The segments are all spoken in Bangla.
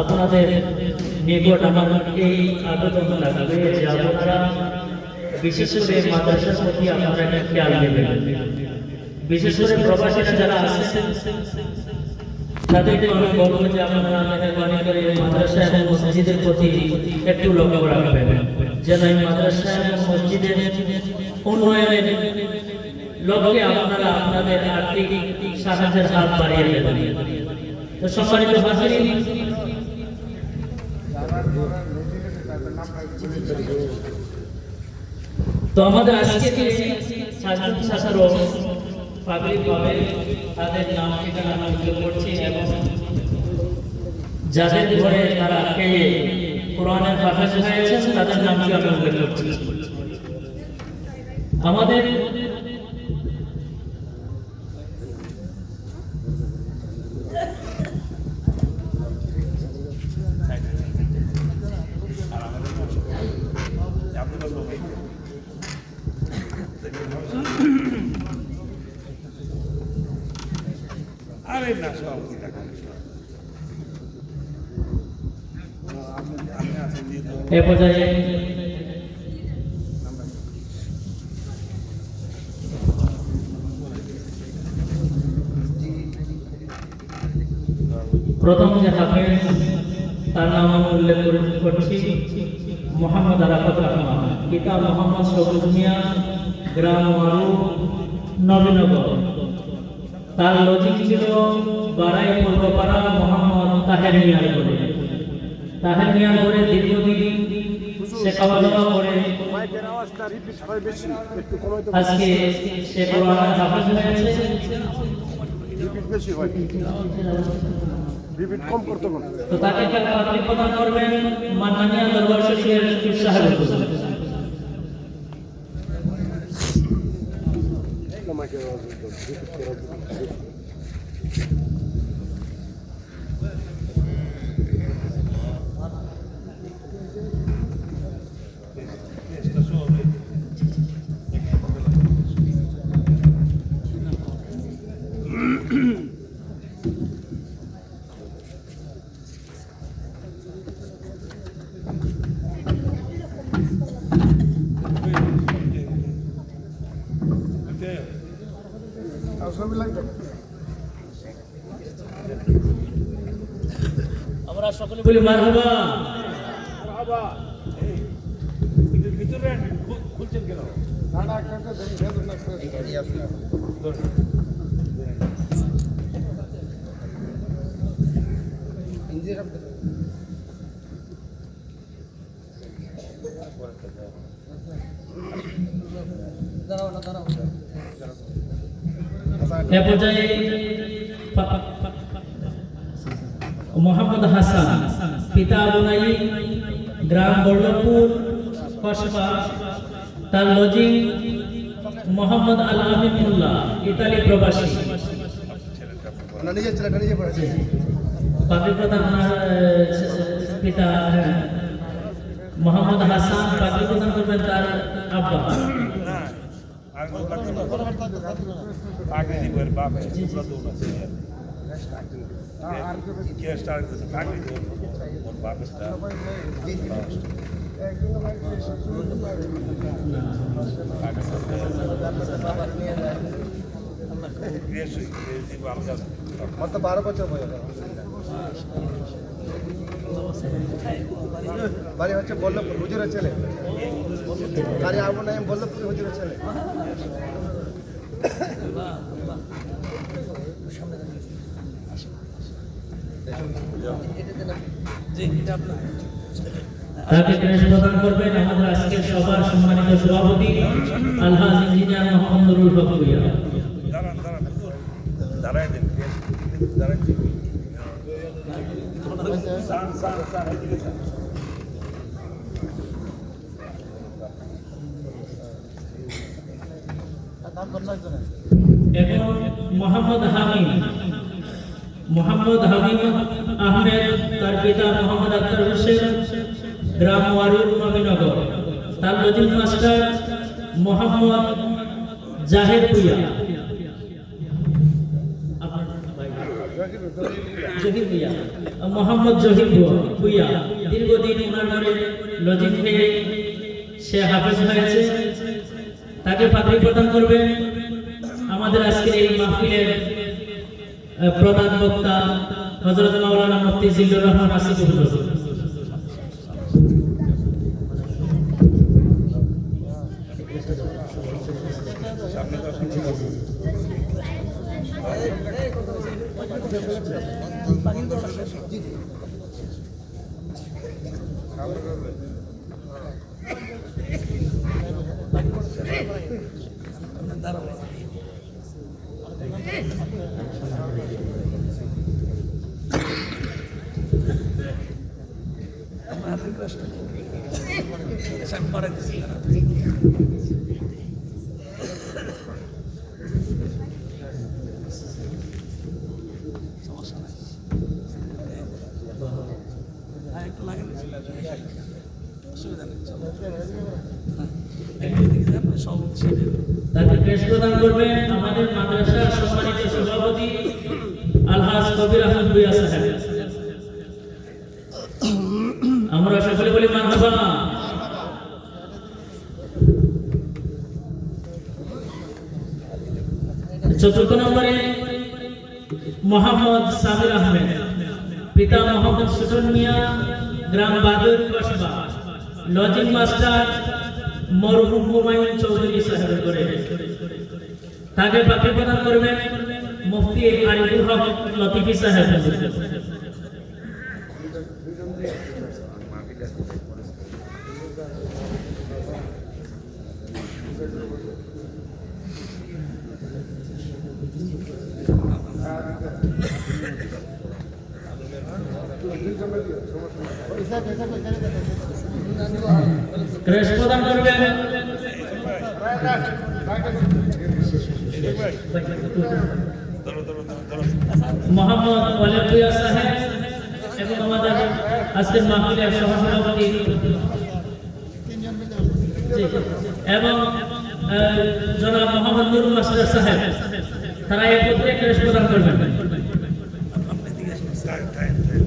আপনাদের নিকট আমার এই আবেদন থাকবে যে আপনারা বিশেষ করে মাদ্রাসার প্রতি আপনারা একটা খেয়াল দেবেন বিশেষ করে প্রবাসীরা যারা আছেন তাদেরকে আমি বলব মাদ্রাসা এবং মসজিদের প্রতি একটু আপনাদের আর্থিক সাহায্যের হাত বাড়িয়ে দেবেন। তো আমাদের আজকে যে পাবলিক ভাবে তাদের নাম, ঠিকানা উল্লেখ করছি এবং যাদের ঘরে তারা খেয়ে কোরআনের হয়েছেন তাদের নামটি আমি উল্লেখ করছি। আমাদের এ পর্যায়ে প্রথম যে হাফেজ তার নাম আমি উল্লেখ করে- করছি মোহাম্মদ আরাফাত রহমান। পিতা মোহাম্মদ সবুজ মিয়া, গ্রাম মারু নবীনগর। তার লজিক ছিল বারাই পূর্বপাড়া মোহাম্মদ তাহের মিয়ার করে তাহের মিয়ার করে দীর্ঘদিন সে খাওয়া দাওয়া করে। আজকে সে কোরআনের হাফেজ হয়েছে হয় তাকে প্রদান করবেন মাননীয় দরবার শরীফের সাহেব Reklam hakkı lazım. আমরা সকলে বলি মারহাবা। বাবা ভিতরে খুলছেন কেন? নানা একটা দেন এ পর্যায়ে মোহাম্মদ হাসান পিতা আবুনাই গ্রাম বল্লভপুর কসবা তার লজিং মোহাম্মদ আল আমিনুল্লাহ ইতালি প্রবাসী। পাপি প্রধান পিতা হ্যাঁ। মোহাম্মদ হাসান পাপি প্রধান করবেন তার আব্বা। আগে দিব এর বাপ পুরো দৌড় আছে করতে আগে দিব ওর বাপ স্টার্ট ক্রিয়েশ ক্রিয়েশ দিব আলাদা আমার তো বারো গাড়ি আবু নাই বল্লভপুর হুজুরের ছেলে। তাকে ক্রেশ প্রদান করবেন আমাদের আজকের সবার সম্মানিত সভাপতি আলহাজ ইঞ্জিনিয়ার মোহাম্মদ নুরুল হক ভূঁইয়া। দাঁড়ান দাঁড়ান দাঁড়াই দেন দাঁড়াই এবং মোহাম্মদ হামিদ মোহাম্মদ হামিদ আহমেদ, তার পিতা মোহাম্মদ আক্তার হোসেন, গ্রাম ওয়ারুর নবীনগর। তার লজিং মাস্টার মোহাম্মদ জাহেদ ভুইয়া। মোহাম্মদ জহির ভুইয়া। দীর্ঘদিন ওনার ঘরে পেয়ে সে হাফেজ হয়েছে। তাকে পাত্রী প্রদান করবেন। আমাদের আজকের এই মাহফিলের প্রধান বক্তা হজরত মাওলানা মুফতি জিল্লুর রহমান আসিফুল হুজুর সামনে তো সামনে তাকে ক্রেশ প্রদান করবেন আমাদের মাদ্রাসার সম্মানিত সভাপতি আলহাজ কবির আহমদ ভুইয়া সাহেব আমরা সকলে বলি মানহাবা চতুর্থ নম্বরে মোহাম্মদ সামির আহমেদ। পিতা মোহাম্মদ সুজন মিয়া, গ্রাম বাদুর কসবা লজিং মাস্টার মরহুম হুমায়ুন চৌধুরী সাহেবের করে তাকে পাখি প্রদান করবেন মুফতি আরিফুল হক লতিফি সাহেব। ক্রেশ প্রদান করবেন। মোহাম্মদ ওয়ালিয়া সাহেব এবং আমাদের আজকের মাহফিলের সহসভাপতি। এবং জনাব মোহাম্মদ নুর মাস্টার সাহেব, তারা একত্রে ক্রেশ প্রদান করবেন থাক, থাক, থাক।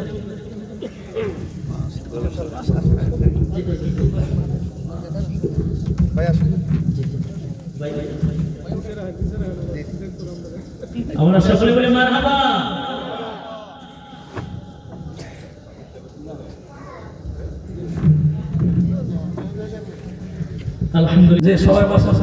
আমরা সকলে বলে মার আলহামদুলিল্লাহ। যে সবাই বসার